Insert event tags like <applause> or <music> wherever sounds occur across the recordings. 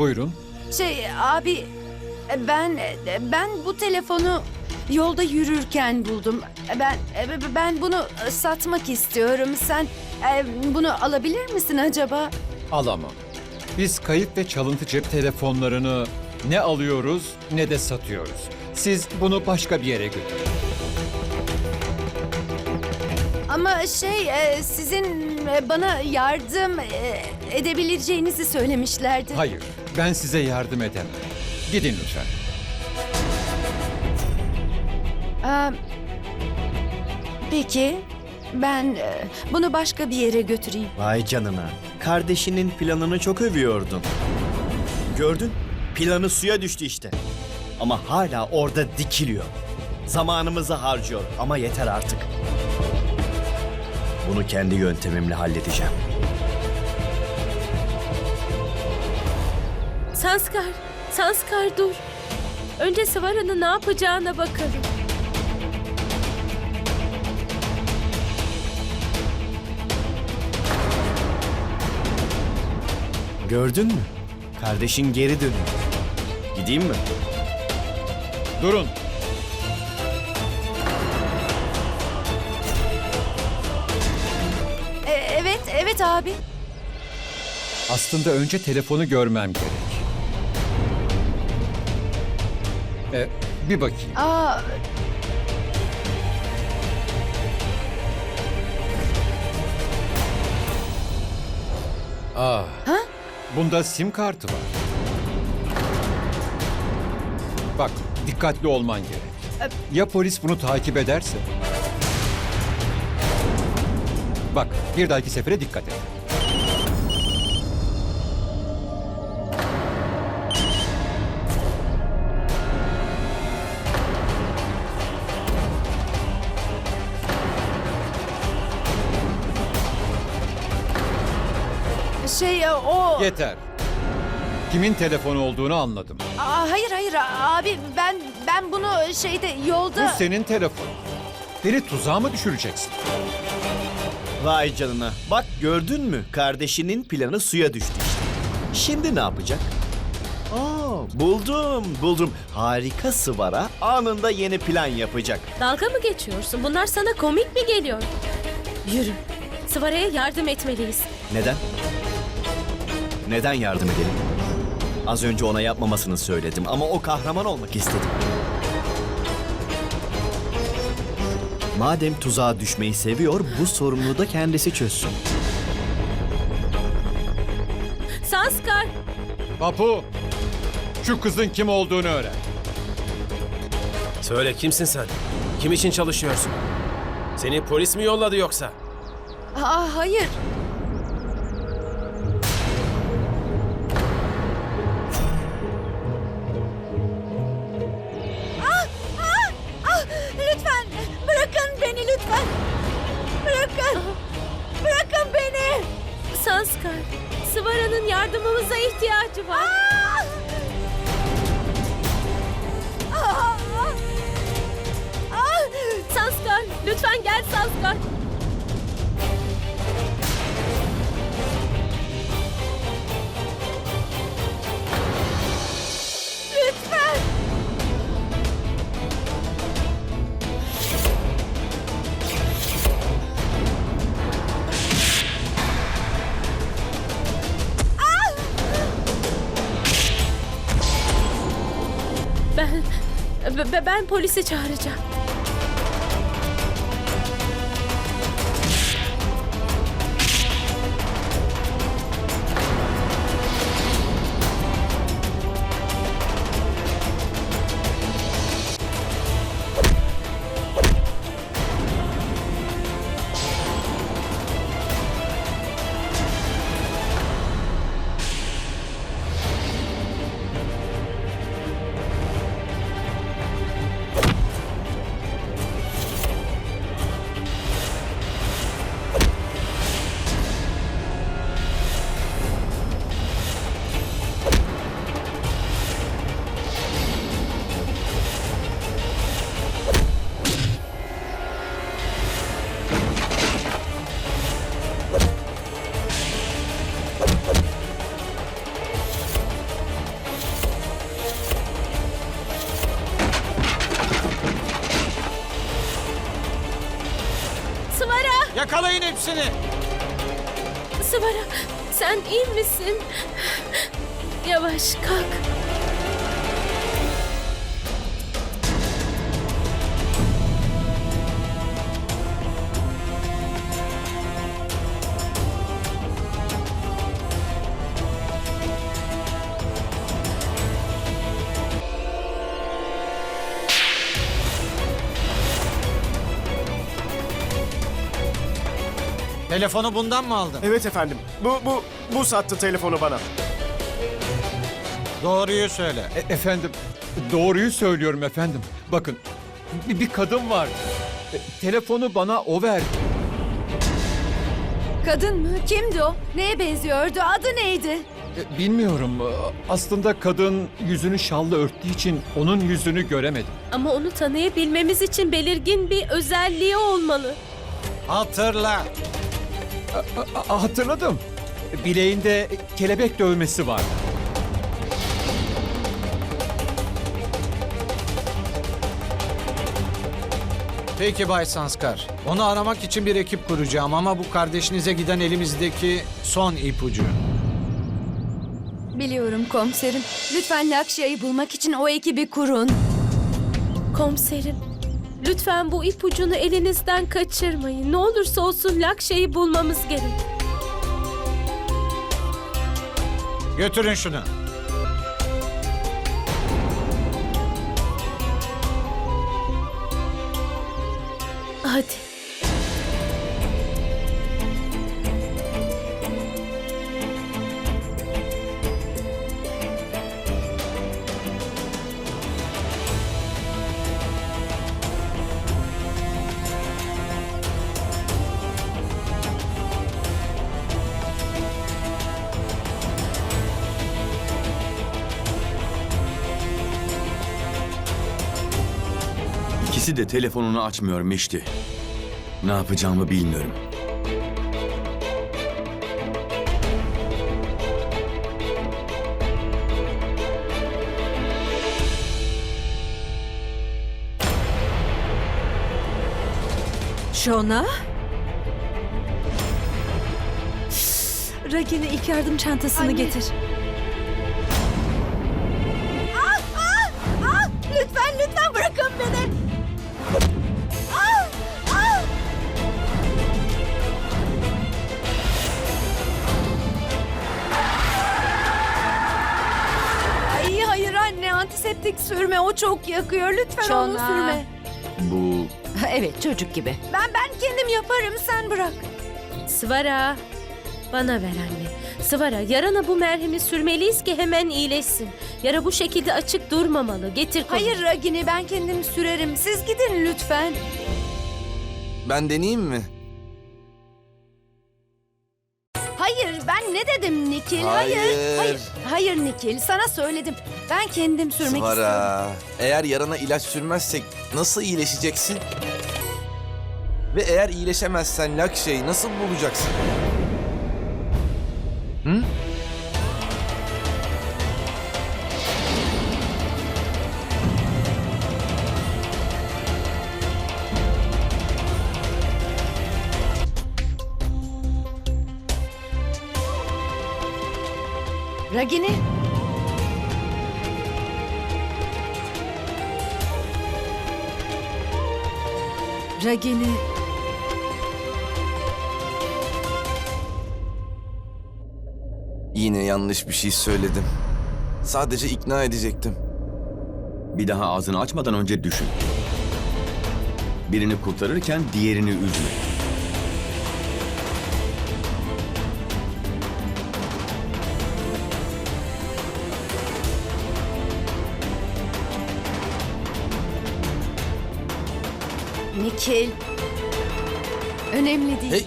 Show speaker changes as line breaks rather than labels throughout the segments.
Buyurun.
Şey abi ben ben bu telefonu yolda yürürken buldum. Ben ben bunu satmak istiyorum. Sen e, bunu alabilir misin acaba?
Alamam. Biz kayıp ve çalıntı cep telefonlarını ne alıyoruz ne de satıyoruz. Siz bunu başka bir yere götürün.
Ama şey e, sizin bana yardım e, edebileceğinizi söylemişlerdi.
Hayır, ben size yardım edemem. Gidin lütfen.
Aa, peki ben e, bunu başka bir yere götüreyim.
Vay canına. Kardeşinin planını çok övüyordun. Gördün? Planı suya düştü işte. Ama hala orada dikiliyor. Zamanımızı harcıyor ama yeter artık. Bunu kendi yöntemimle halledeceğim.
Sanskar, Sanskar dur. Önce Svara'nın ne yapacağına bakalım.
Gördün mü? Kardeşin geri dönüyor. Gideyim mi?
Durun.
Evet, abi.
Aslında önce telefonu görmem gerek. E, bir bakayım.
Aa,
Aa, bunda sim kartı var. Bak, dikkatli olman gerek. Ya polis bunu takip ederse? Bir dahaki sefere dikkat et.
şey e, o...
Yeter. Kimin telefonu olduğunu anladım.
Aa, hayır hayır abi ben ben bunu şeyde yolda...
Bu senin telefonun. Beni tuzağa mı düşüreceksin?
Vay canına. Bak gördün mü? Kardeşinin planı suya düştü işte. Şimdi ne yapacak? Aa, buldum, buldum. Harika Sıvara anında yeni plan yapacak.
Dalga mı geçiyorsun? Bunlar sana komik mi geliyor? Yürü. Svara'ya yardım etmeliyiz.
Neden? Neden yardım edelim? Az önce ona yapmamasını söyledim ama o kahraman olmak istedi. Madem tuzağa düşmeyi seviyor, bu sorumluluğu da kendisi çözsün.
Sanskar,
Papu, şu kızın kim olduğunu öğren.
Söyle kimsin sen? Kim için çalışıyorsun? Seni polis mi yolladı yoksa?
Aa, hayır.
Ben polisi çağıracağım.
Yakalayın hepsini.
Sıvara sen iyi misin? Yavaş kalk.
Telefonu bundan mı aldın?
Evet efendim. Bu bu bu sattı telefonu bana.
Doğruyu söyle.
E- efendim, doğruyu söylüyorum efendim. Bakın, bir, bir kadın var. E, telefonu bana o verdi.
Kadın mı? Kimdi o? Neye benziyordu? Adı neydi?
E, bilmiyorum. Aslında kadın yüzünü şalla örttüğü için onun yüzünü göremedim.
Ama onu tanıyabilmemiz için belirgin bir özelliği olmalı.
Hatırla.
A- a- hatırladım. Bileğinde kelebek dövmesi var.
Peki Bay Sanskar. Onu aramak için bir ekip kuracağım ama bu kardeşinize giden elimizdeki son ipucu.
Biliyorum komiserim. Lütfen Lakşya'yı bulmak için o ekibi kurun.
Komiserim, lütfen bu ipucunu elinizden kaçırmayın. Ne olursa olsun Lakşa'yı bulmamız gerek.
Götürün şunu.
İkisi de telefonunu açmıyor Mişti. Ne yapacağımı bilmiyorum.
Şona? Ragini ilk yardım çantasını
Anne.
getir.
Lütfen lütfen bırakın beni. Antiseptik sürme o çok yakıyor lütfen onu sürme.
Bu <laughs>
evet çocuk gibi.
Ben ben kendim yaparım sen bırak.
Sıvara, bana ver anne. Sıvara, yarana bu merhemi sürmeliyiz ki hemen iyileşsin. Yara bu şekilde açık durmamalı. Getir kolu.
Hayır Ragini ben kendim sürerim siz gidin lütfen.
Ben deneyeyim mi?
Nikil? Hayır.
Hayır.
Hayır. Hayır Nikil sana söyledim. Ben kendim sürmek istiyorum.
Svara, eğer yarana ilaç sürmezsek nasıl iyileşeceksin? Ve eğer iyileşemezsen Lakşa'yı nasıl bulacaksın? Hı?
Ragini.
Ragini.
Yine yanlış bir şey söyledim. Sadece ikna edecektim.
bir daha ağzını açmadan önce düşün. Birini kurtarırken diğerini üzme.
Nikil. Önemli değil.
Hey,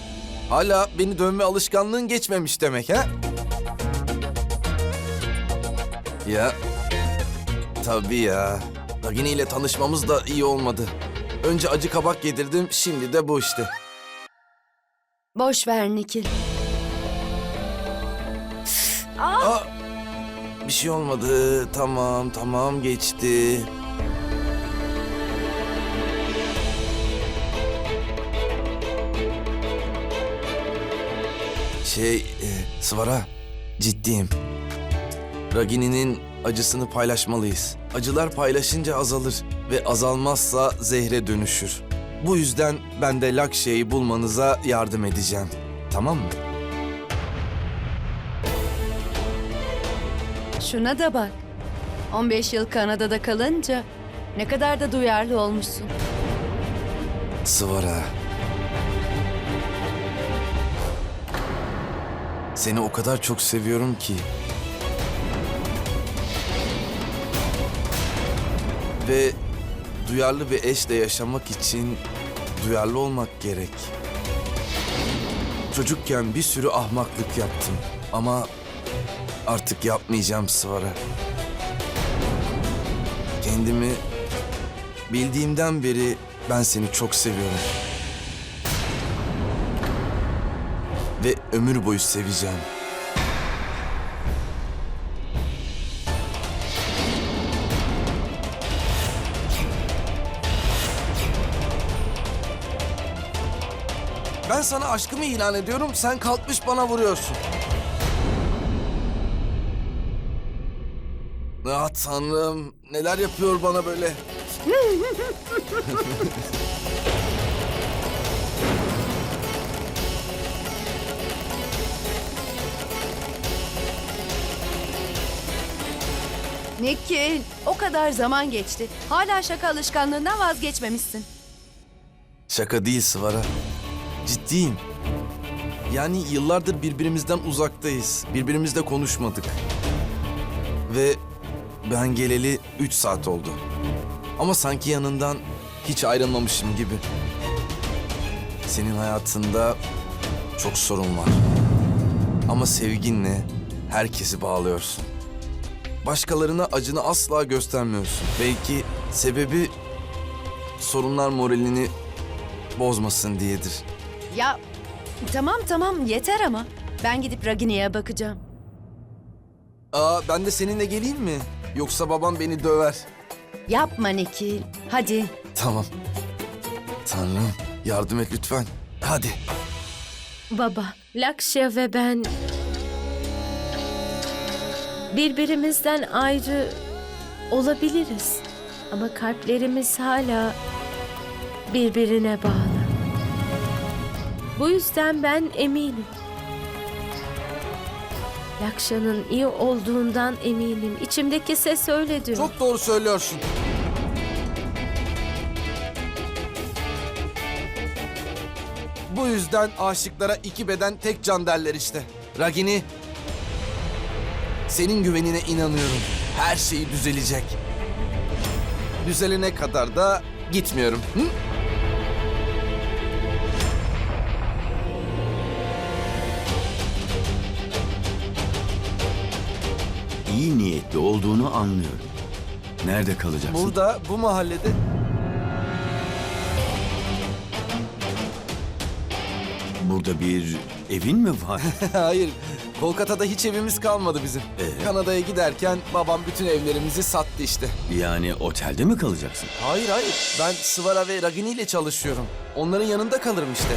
hala beni dövme alışkanlığın geçmemiş demek ha? Ya, tabii ya. Nagini ile tanışmamız da iyi olmadı. Önce acı kabak yedirdim, şimdi de bu işte.
Boş ver Nikil.
Aa, bir şey olmadı. Tamam, tamam geçti. Şey, e, Svara, ciddiyim. Ragini'nin acısını paylaşmalıyız. Acılar paylaşınca azalır ve azalmazsa zehre dönüşür. Bu yüzden ben de Lakşe'yi bulmanıza yardım edeceğim. Tamam mı?
Şuna da bak. 15 yıl Kanada'da kalınca ne kadar da duyarlı olmuşsun.
Svara. Seni o kadar çok seviyorum ki. Ve duyarlı bir eşle yaşamak için duyarlı olmak gerek. Çocukken bir sürü ahmaklık yaptım ama artık yapmayacağım Svara. Kendimi bildiğimden beri ben seni çok seviyorum. Ve ömür boyu seveceğim. Ben sana aşkımı ilan ediyorum, sen kalkmış bana vuruyorsun. Ah tanrım, neler yapıyor bana böyle? <laughs>
Nikil, o kadar zaman geçti. Hala şaka alışkanlığından vazgeçmemişsin.
Şaka değil Sıvara. Ciddiyim. Yani yıllardır birbirimizden uzaktayız. Birbirimizle konuşmadık. Ve ben geleli üç saat oldu. Ama sanki yanından hiç ayrılmamışım gibi. Senin hayatında çok sorun var. Ama sevginle herkesi bağlıyorsun. Başkalarına acını asla göstermiyorsun. Belki sebebi sorunlar moralini bozmasın diyedir.
Ya tamam tamam yeter ama. Ben gidip Ragini'ye bakacağım.
Aa ben de seninle geleyim mi? Yoksa babam beni döver.
Yapma Nikil. Hadi.
Tamam. Tanrım yardım et lütfen. Hadi.
Baba, Lakşya ve ben birbirimizden ayrı olabiliriz. Ama kalplerimiz hala birbirine bağlı. Bu yüzden ben eminim. Lakşa'nın iyi olduğundan eminim. İçimdeki ses öyle diyor.
Çok doğru söylüyorsun. Bu yüzden aşıklara iki beden tek can derler işte. Ragini, senin güvenine inanıyorum. Her şey düzelecek. Düzelene kadar da gitmiyorum. Hı?
İyi niyetli olduğunu anlıyorum. Nerede kalacaksın?
Burada, bu mahallede
Burada bir evin mi var? <laughs>
Hayır. Kolkata'da hiç evimiz kalmadı bizim.
Ee?
Kanada'ya giderken babam bütün evlerimizi sattı işte.
yani otelde mi kalacaksın?
Hayır hayır. Ben Svara ve Ragini ile çalışıyorum. Onların yanında kalırım işte.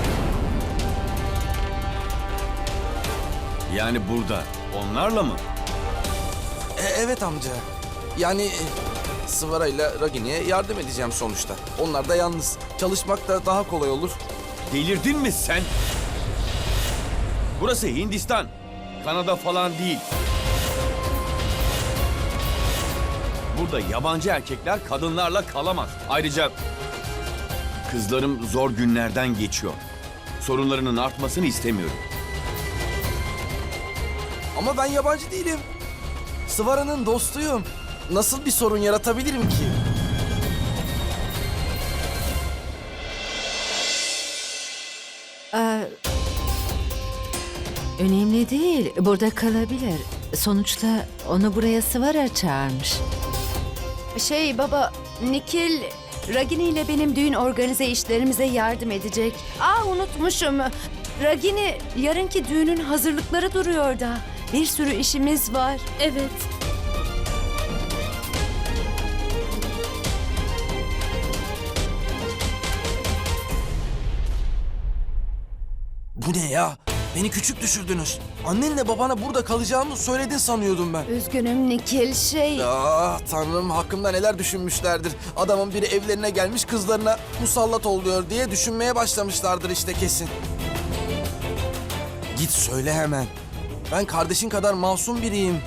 Yani burada onlarla mı?
E, evet amca. Yani e, Svara ile Ragini'ye yardım edeceğim sonuçta. Onlar da yalnız. Çalışmak da daha kolay olur.
Delirdin mi sen? Burası Hindistan. Kanada falan değil. Burada yabancı erkekler kadınlarla kalamaz. Ayrıca kızlarım zor günlerden geçiyor. Sorunlarının artmasını istemiyorum.
Ama ben yabancı değilim. Svara'nın dostuyum. Nasıl bir sorun yaratabilirim ki?
Önemli değil. Burada kalabilir. Sonuçta onu buraya Sıvara çağırmış.
Şey baba, Nikil Ragini ile benim düğün organize işlerimize yardım edecek. Aa unutmuşum. Ragini yarınki düğünün hazırlıkları duruyor da. Bir sürü işimiz var.
Evet.
Bu ne ya? Beni küçük düşürdünüz. Annenle babana burada kalacağımı söyledin sanıyordum ben.
Üzgünüm Nikil şey...
Ah tanrım hakkımda neler düşünmüşlerdir. Adamın biri evlerine gelmiş kızlarına musallat oluyor diye düşünmeye başlamışlardır işte kesin. Git söyle hemen. Ben kardeşin kadar masum biriyim.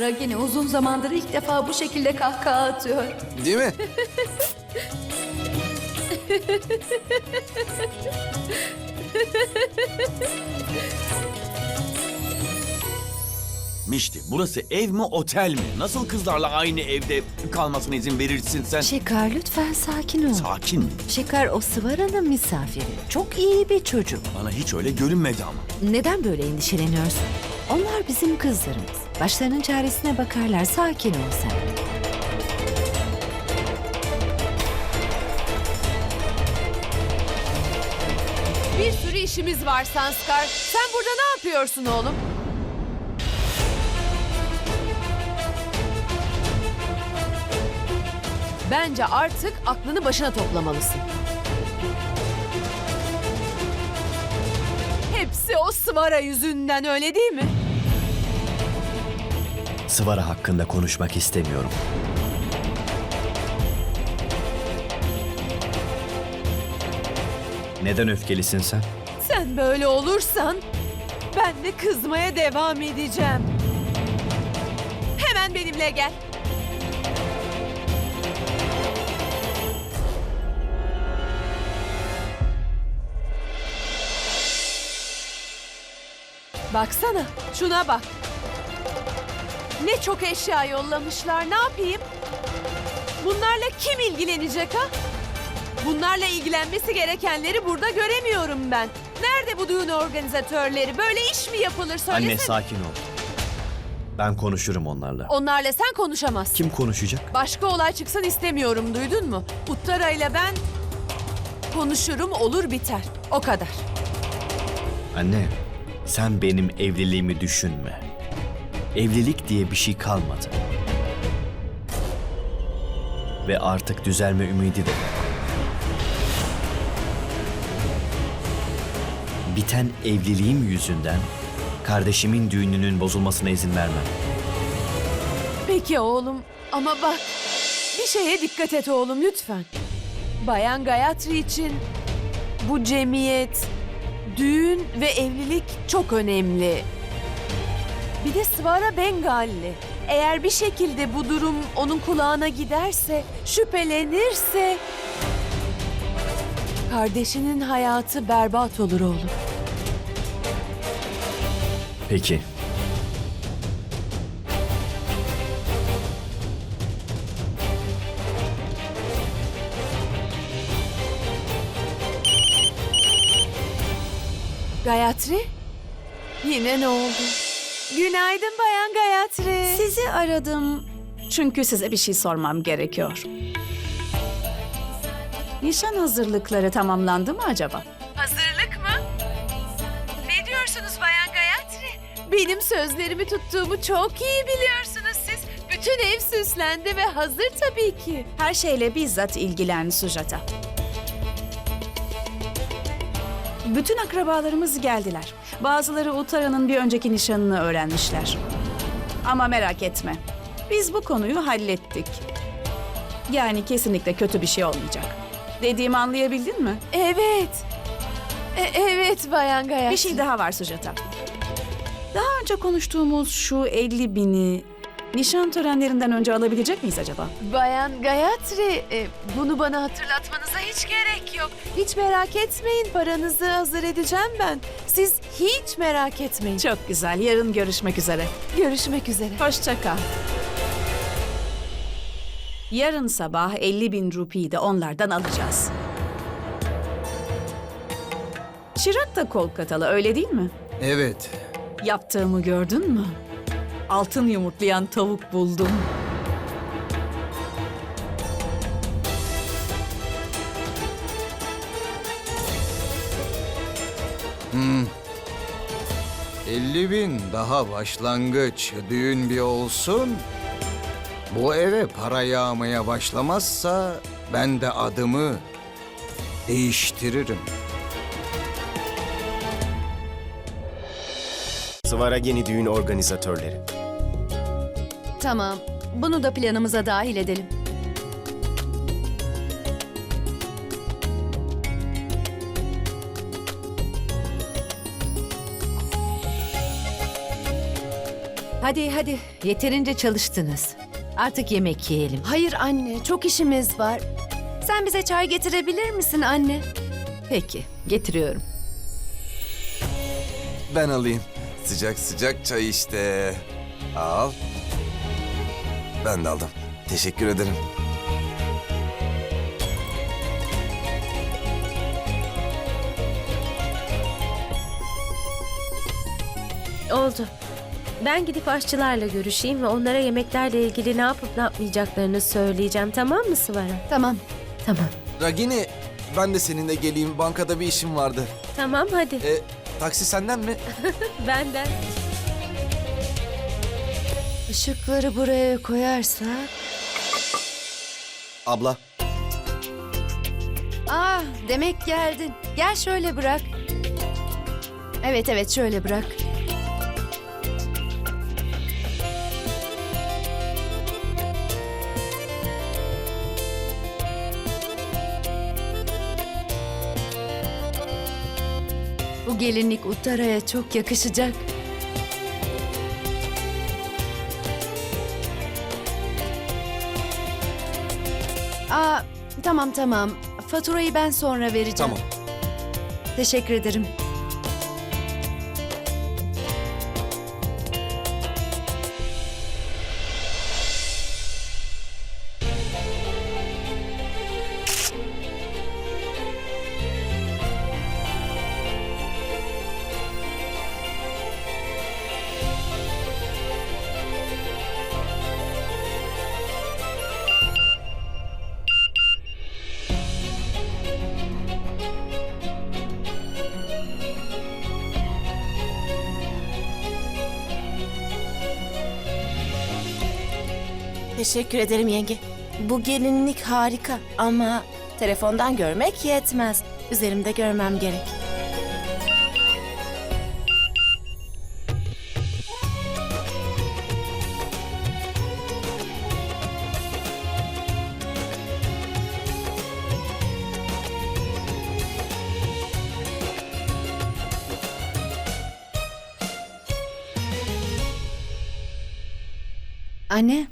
Ragini uzun zamandır ilk defa bu şekilde kahkaha atıyor.
Değil mi?
Mişti burası ev mi otel mi? Nasıl kızlarla aynı evde kalmasına izin verirsin sen?
Şekar lütfen sakin ol.
Sakin.
Şekar o Sıvara'nın misafiri. Çok iyi bir çocuk.
Bana hiç öyle görünmedi ama.
Neden böyle endişeleniyorsun? Onlar bizim kızlarımız. Başlarının çaresine bakarlar. Sakin ol sen.
Bir sürü işimiz var Sanskar. Sen burada ne yapıyorsun oğlum? Bence artık aklını başına toplamalısın. Hepsi o Svara yüzünden öyle değil mi?
Sıvara hakkında konuşmak istemiyorum. Neden öfkelisin sen?
Sen böyle olursan ben de kızmaya devam edeceğim. Hemen benimle gel. Baksana, şuna bak. Ne çok eşya yollamışlar, ne yapayım? Bunlarla kim ilgilenecek ha? Bunlarla ilgilenmesi gerekenleri burada göremiyorum ben. Nerede bu düğün organizatörleri? Böyle iş mi yapılır söylesene.
Anne sakin ol. Ben konuşurum onlarla.
Onlarla sen konuşamazsın.
Kim konuşacak?
Başka olay çıksın istemiyorum duydun mu? Uttara ile ben konuşurum olur biter. O kadar.
Anne, sen benim evliliğimi düşünme. Evlilik diye bir şey kalmadı. Ve artık düzelme ümidi de. Biten evliliğim yüzünden kardeşimin düğününün bozulmasına izin vermem.
Peki oğlum ama bak bir şeye dikkat et oğlum lütfen. Bayan Gayatri için bu cemiyet, düğün ve evlilik çok önemli. Bir de Svara Bengalli. Eğer bir şekilde bu durum onun kulağına giderse, şüphelenirse... Kardeşinin hayatı berbat olur oğlum.
Peki.
Gayatri? Yine ne oldu? Günaydın Bayan Gayatri.
Sizi aradım çünkü size bir şey sormam gerekiyor. Nişan hazırlıkları tamamlandı mı acaba?
Hazırlık mı? Ne diyorsunuz Bayan Gayatri? Benim sözlerimi tuttuğumu çok iyi biliyorsunuz siz. Bütün ev süslendi ve hazır tabii ki.
Her şeyle bizzat ilgilen Sujata. Bütün akrabalarımız geldiler. Bazıları Uttara'nın bir önceki nişanını öğrenmişler. Ama merak etme. Biz bu konuyu hallettik. Yani kesinlikle kötü bir şey olmayacak. Dediğimi anlayabildin mi?
Evet. E- evet Bayan Gayatri.
Bir şey daha var Sujata. Daha önce konuştuğumuz şu 50 bini nişan törenlerinden önce alabilecek miyiz acaba?
Bayan Gayatri, e, bunu bana hatırlatmanıza hiç gerek yok. Hiç merak etmeyin, paranızı hazır edeceğim ben. Siz hiç merak etmeyin.
Çok güzel. Yarın görüşmek üzere.
Görüşmek üzere.
Hoşça kal. Yarın sabah 50 bin rupiyi de onlardan alacağız. Şirak da Kolkatalı öyle değil mi?
Evet.
Yaptığımı gördün mü? Altın yumurtlayan tavuk buldum.
Hmm. 50 bin daha başlangıç. Düğün bir olsun. Bu eve para yağmaya başlamazsa ben de adımı değiştiririm.
Svarageni düğün organizatörleri.
Tamam. Bunu da planımıza dahil edelim.
Hadi hadi yeterince çalıştınız. Artık yemek yiyelim.
Hayır anne, çok işimiz var. Sen bize çay getirebilir misin anne?
Peki getiriyorum.
Ben alayım. Sıcak sıcak çay işte. Al. Ben de aldım. Teşekkür ederim.
Oldu. Ben gidip aşçılarla görüşeyim ve onlara yemeklerle ilgili ne yapıp ne yapmayacaklarını söyleyeceğim. Tamam mı Sıvara?
Tamam.
Tamam.
Ragini ben de seninle geleyim. Bankada bir işim vardı.
Tamam hadi.
E, taksi senden mi? <laughs>
Benden.
Işıkları buraya koyarsak...
Abla,
Ah, demek geldin. Gel şöyle bırak. Evet evet şöyle bırak. Gelinlik Uttara'ya çok yakışacak. Aa, tamam tamam. Faturayı ben sonra vereceğim.
Tamam.
Teşekkür ederim.
Teşekkür ederim yenge. Bu gelinlik harika ama telefondan görmek yetmez. Üzerimde görmem gerek.
Anne,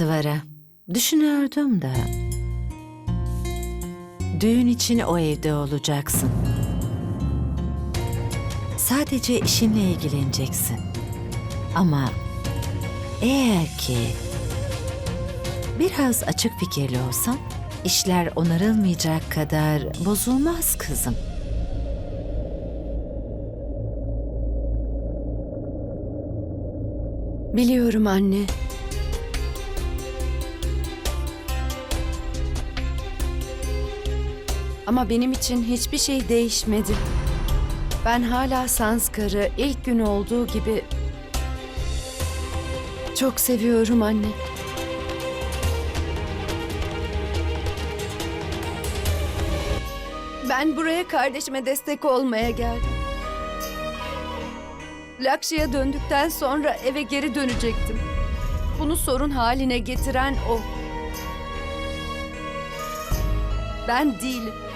Sıvara, düşünüyordum da. Düğün için o evde olacaksın. Sadece işinle ilgileneceksin. Ama eğer ki biraz açık fikirli olsan işler onarılmayacak kadar bozulmaz kızım.
biliyorum anne. Ama benim için hiçbir şey değişmedi. Ben hala Sanskar'ı ilk gün olduğu gibi çok seviyorum anne. Ben buraya kardeşime destek olmaya geldim. Lakşi'ye döndükten sonra eve geri dönecektim. Bunu sorun haline getiren o. Ben değilim.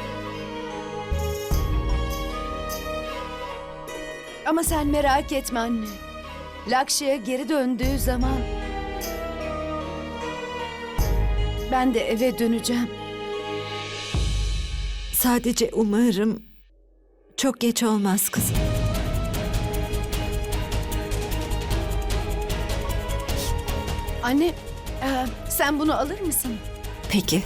Ama sen merak etme anne. Lakşi'ye geri döndüğü zaman ben de eve döneceğim.
Sadece umarım çok geç olmaz kızım.
Anne, e, sen bunu alır mısın?
Peki,